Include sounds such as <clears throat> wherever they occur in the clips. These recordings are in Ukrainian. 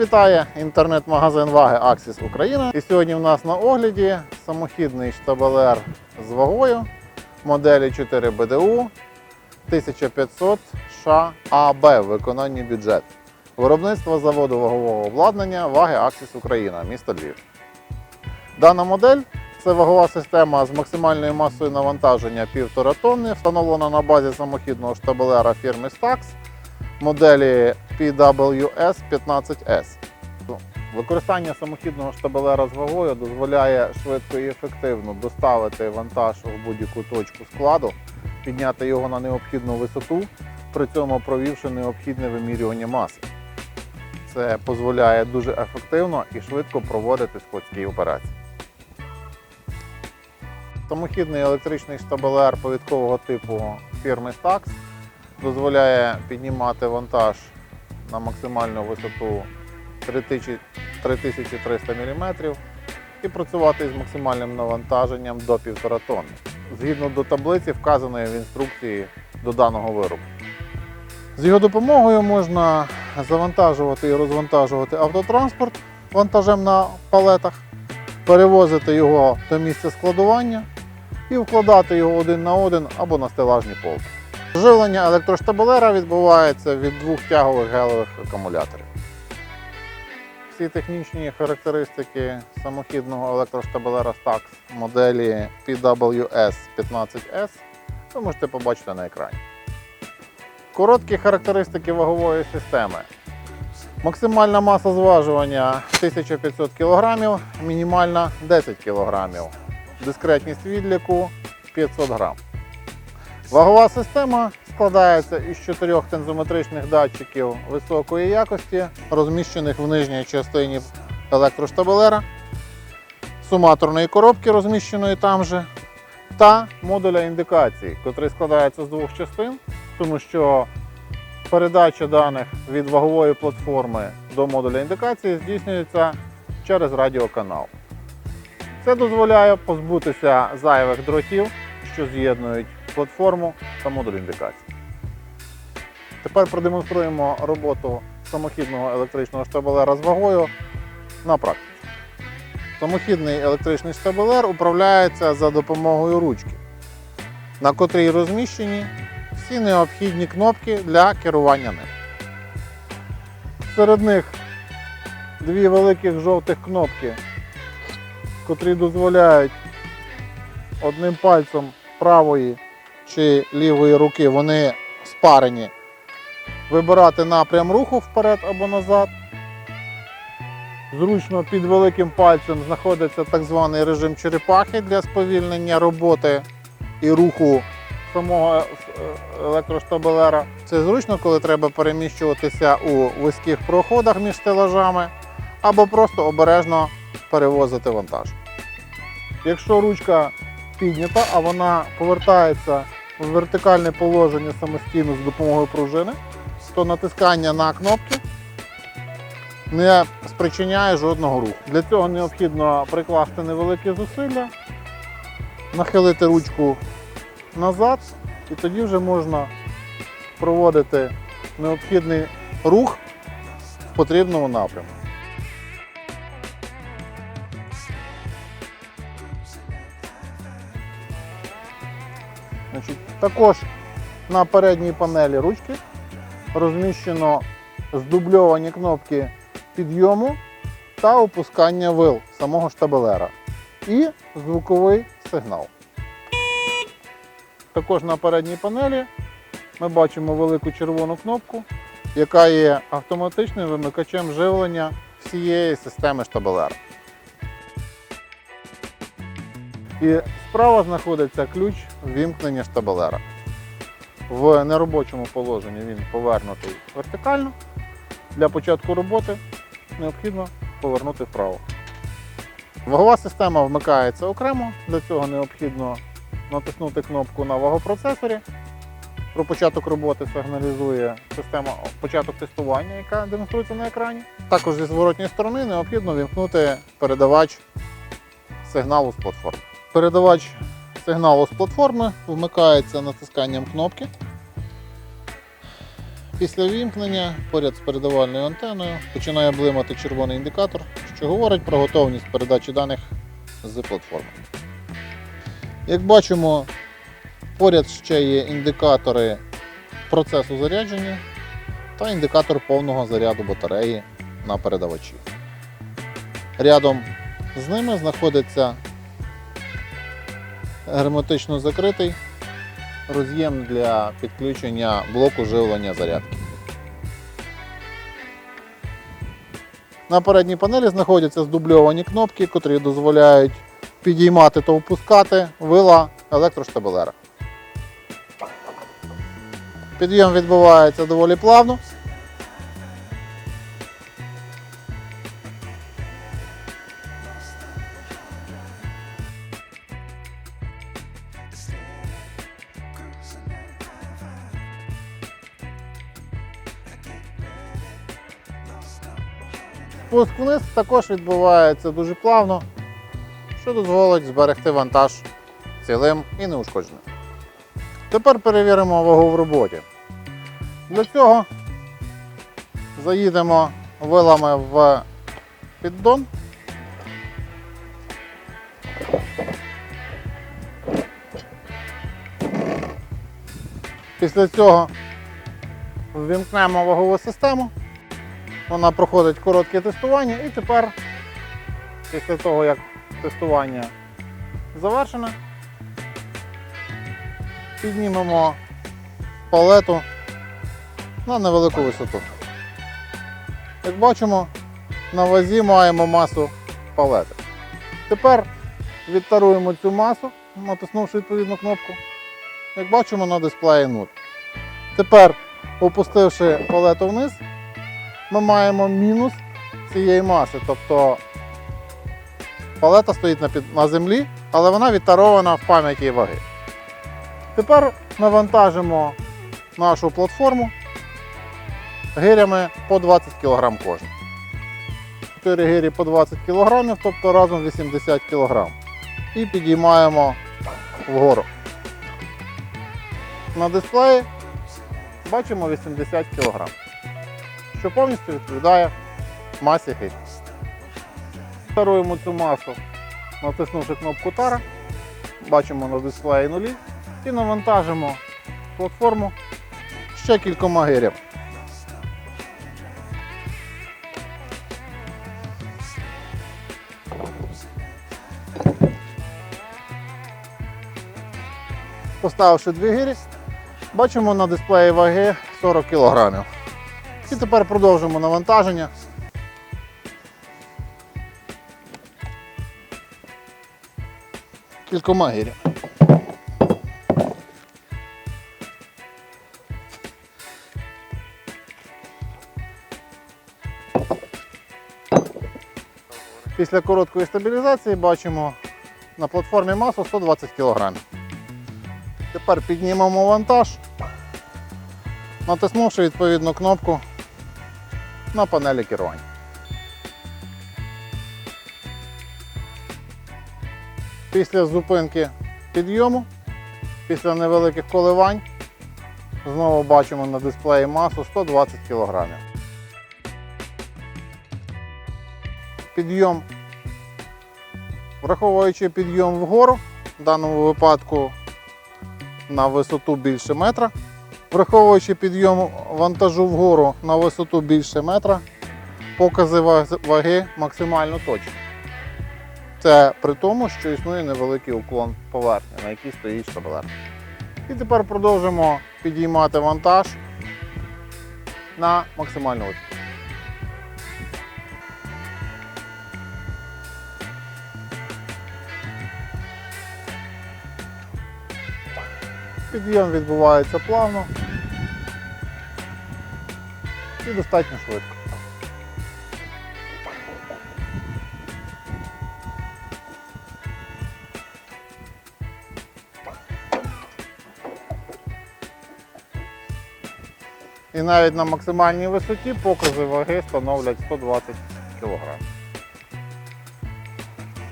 Вітає інтернет-магазин Ваги Axis Україна. І сьогодні в нас на огляді самохідний штабелер з вагою моделі 4 БДУ 1500 ша АБ в виконанні бюджет. Виробництво заводу вагового обладнання Ваги Axis Україна, місто Львів. Дана модель це вагова система з максимальною масою навантаження 1,5 тонни, встановлена на базі самохідного штабелера фірми Stax моделі PWS 15S. Використання самохідного штабелера з вагою дозволяє швидко і ефективно доставити вантаж в будь-яку точку складу, підняти його на необхідну висоту, при цьому провівши необхідне вимірювання маси. Це дозволяє дуже ефективно і швидко проводити складські операції. Самохідний електричний штабелер повідкового типу фірми Stax дозволяє піднімати вантаж на максимальну висоту 3300 мм і працювати з максимальним навантаженням до 1,5 тонни, згідно до таблиці, вказаної в інструкції до даного виробу. З його допомогою можна завантажувати і розвантажувати автотранспорт вантажем на палетах, перевозити його до місця складування і вкладати його один на один або на стелажні полки. Живлення електроштабелера відбувається від двох тягових гелевих акумуляторів. Всі технічні характеристики самохідного електроштабелера Stax моделі PWS 15S ви можете побачити на екрані. Короткі характеристики вагової системи. Максимальна маса зважування 1500 кг, мінімальна 10 кг. Дискретність відліку 500 грам. Вагова система складається із чотирьох тензометричних датчиків високої якості, розміщених в нижній частині електроштабелера, суматорної коробки, розміщеної там же, та модуля індикації, який складається з двох частин, тому що передача даних від вагової платформи до модуля індикації здійснюється через радіоканал. Це дозволяє позбутися зайвих дротів, що з'єднують платформу та модуль індикації. Тепер продемонструємо роботу самохідного електричного штабелера з вагою на практиці. Самохідний електричний штабелер управляється за допомогою ручки, на котрій розміщені всі необхідні кнопки для керування ним. Серед них дві великих жовтих кнопки, котрі дозволяють одним пальцем правої чи лівої руки вони спарені. Вибирати напрям руху вперед або назад. Зручно під великим пальцем знаходиться так званий режим черепахи для сповільнення роботи і руху самого е, електроштабелера. Це зручно, коли треба переміщуватися у вузьких проходах між стелажами або просто обережно перевозити вантаж. Якщо ручка піднята, а вона повертається в вертикальне положення самостійно з допомогою пружини, то натискання на кнопки не спричиняє жодного руху. Для цього необхідно прикласти невеликі зусилля, нахилити ручку назад, і тоді вже можна проводити необхідний рух в потрібному напрямку. Також на передній панелі ручки розміщено здубльовані кнопки підйому та опускання вил самого штабелера і звуковий сигнал. Також на передній панелі ми бачимо велику червону кнопку, яка є автоматичним вимикачем живлення всієї системи штабелера. І справа знаходиться ключ вімкнення штабелера. В неробочому положенні він повернутий вертикально. Для початку роботи необхідно повернути вправо. Вагова система вмикається окремо, для цього необхідно натиснути кнопку на вагопроцесорі. Про початок роботи сигналізує система початок тестування, яка демонструється на екрані. Також зі зворотньої сторони необхідно вімкнути передавач сигналу з платформи. Передавач сигналу з платформи вмикається натисканням кнопки. Після вімкнення поряд з передавальною антеною починає блимати червоний індикатор, що говорить про готовність передачі даних з платформи. Як бачимо, поряд ще є індикатори процесу зарядження та індикатор повного заряду батареї на передавачі. Рядом з ними знаходиться герметично закритий роз'єм для підключення блоку живлення зарядки. На передній панелі знаходяться здубльовані кнопки, котрі дозволяють підіймати та опускати вила електроштабелера. Підйом відбувається доволі плавно. Спуск вниз також відбувається дуже плавно, що дозволить зберегти вантаж цілим і неушкодженим. Тепер перевіримо вагу в роботі. Для цього заїдемо вилами в піддон. Після цього ввімкнемо вагову систему. Вона проходить коротке тестування і тепер, після того, як тестування завершене, піднімемо палету на невелику висоту. Як бачимо, на вазі маємо масу палети. Тепер відтаруємо цю масу, натиснувши відповідну кнопку. Як бачимо на дисплеї 0. Тепер, опустивши палету вниз, ми маємо мінус цієї маси. Тобто палета стоїть на, під, на землі, але вона відтарована в пам'яті ваги. Тепер навантажимо нашу платформу гирями по 20 кг кожен. 4 гирі по 20 кг, тобто разом 80 кг. І підіймаємо вгору. На дисплеї бачимо 80 кг що повністю відповідає масі гирі. Таруємо цю масу, натиснувши кнопку Тара, бачимо на дисплеї нулі і навантажимо платформу ще кількома гирям. Поставивши дві гирі, бачимо на дисплеї ваги 40 кг. І тепер продовжимо навантаження. Кількома гиря. Після короткої стабілізації бачимо на платформі масу 120 кг. Тепер піднімемо вантаж, натиснувши відповідну кнопку на панелі керування. Після зупинки підйому, після невеликих коливань, знову бачимо на дисплеї масу 120 кг. Підйом, враховуючи підйом вгору, в даному випадку на висоту більше метра, Враховуючи підйом вантажу вгору на висоту більше метра, покази ваги максимально точні. Це при тому, що існує невеликий уклон поверхні, на якій стоїть шабелер. І тепер продовжимо підіймати вантаж на максимальну висоту. Підйом відбувається плавно і достатньо швидко. І навіть на максимальній висоті покази ваги становлять 120 кг.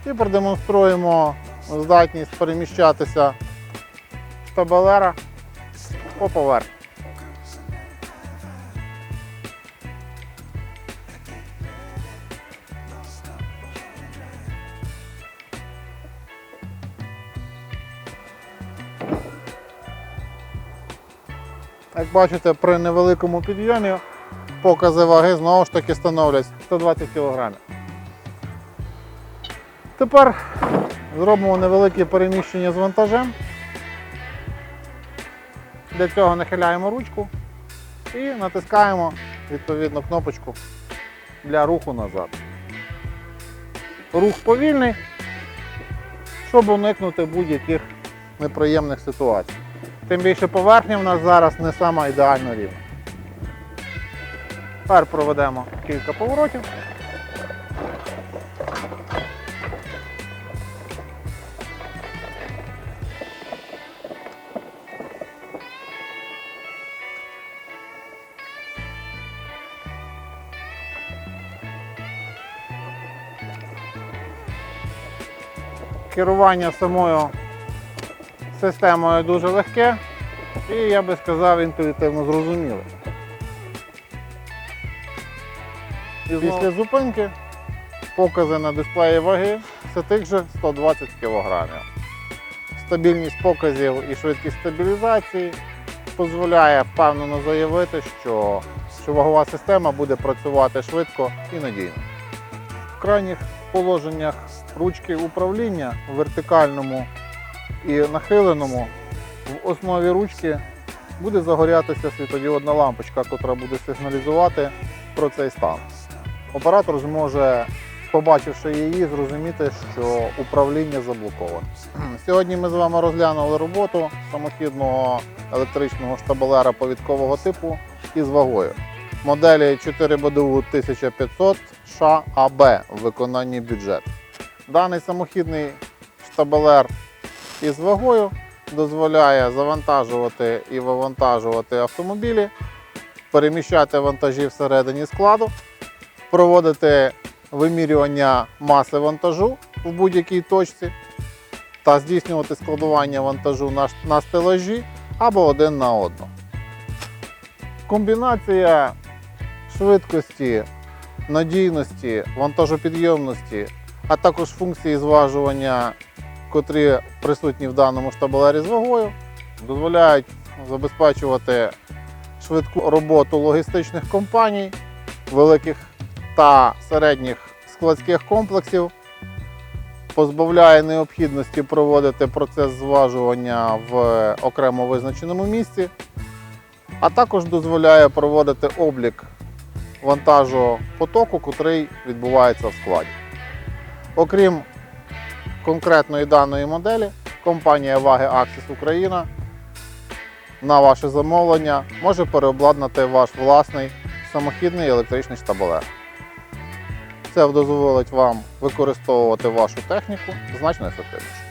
І продемонструємо здатність переміщатися просто балера по поверхні. Як бачите, при невеликому підйомі покази ваги знову ж таки становлять 120 кг. Тепер зробимо невелике переміщення з вантажем. Для цього нахиляємо ручку і натискаємо відповідно кнопочку для руху назад. Рух повільний, щоб уникнути будь-яких неприємних ситуацій. Тим більше поверхня в нас зараз не сама ідеально рівна. Тепер проведемо кілька поворотів. Керування самою системою дуже легке і я би сказав інтуїтивно зрозуміле. Після зупинки покази на дисплеї ваги це тих же 120 кг. Стабільність показів і швидкість стабілізації дозволяє впевнено заявити, що, що вагова система буде працювати швидко і надійно. В крайніх положеннях ручки управління в вертикальному і нахиленому в основі ручки буде загорятися світодіодна лампочка, яка буде сигналізувати про цей стан. Оператор зможе, побачивши її, зрозуміти, що управління заблоковане. <clears throat> Сьогодні ми з вами розглянули роботу самохідного електричного штабелера повідкового типу із вагою. Моделі 4 БДУ 1500 ША АБ в виконанні бюджет. Даний самохідний штабелер із вагою дозволяє завантажувати і вивантажувати автомобілі, переміщати вантажі всередині складу, проводити вимірювання маси вантажу в будь-якій точці та здійснювати складування вантажу на, стелажі або один на одну. Комбінація швидкості, надійності, вантажопідйомності, а також функції зважування котрі присутні в даному штабелері з вагою, дозволяють забезпечувати швидку роботу логістичних компаній, великих та середніх складських комплексів, позбавляє необхідності проводити процес зважування в окремо визначеному місці, а також дозволяє проводити облік вантажу потоку, котрий відбувається в складі. Окрім конкретної даної моделі компанія Ваги Axis Україна на ваше замовлення може переобладнати ваш власний самохідний електричний штабелер. Це дозволить вам використовувати вашу техніку значно ефективніше.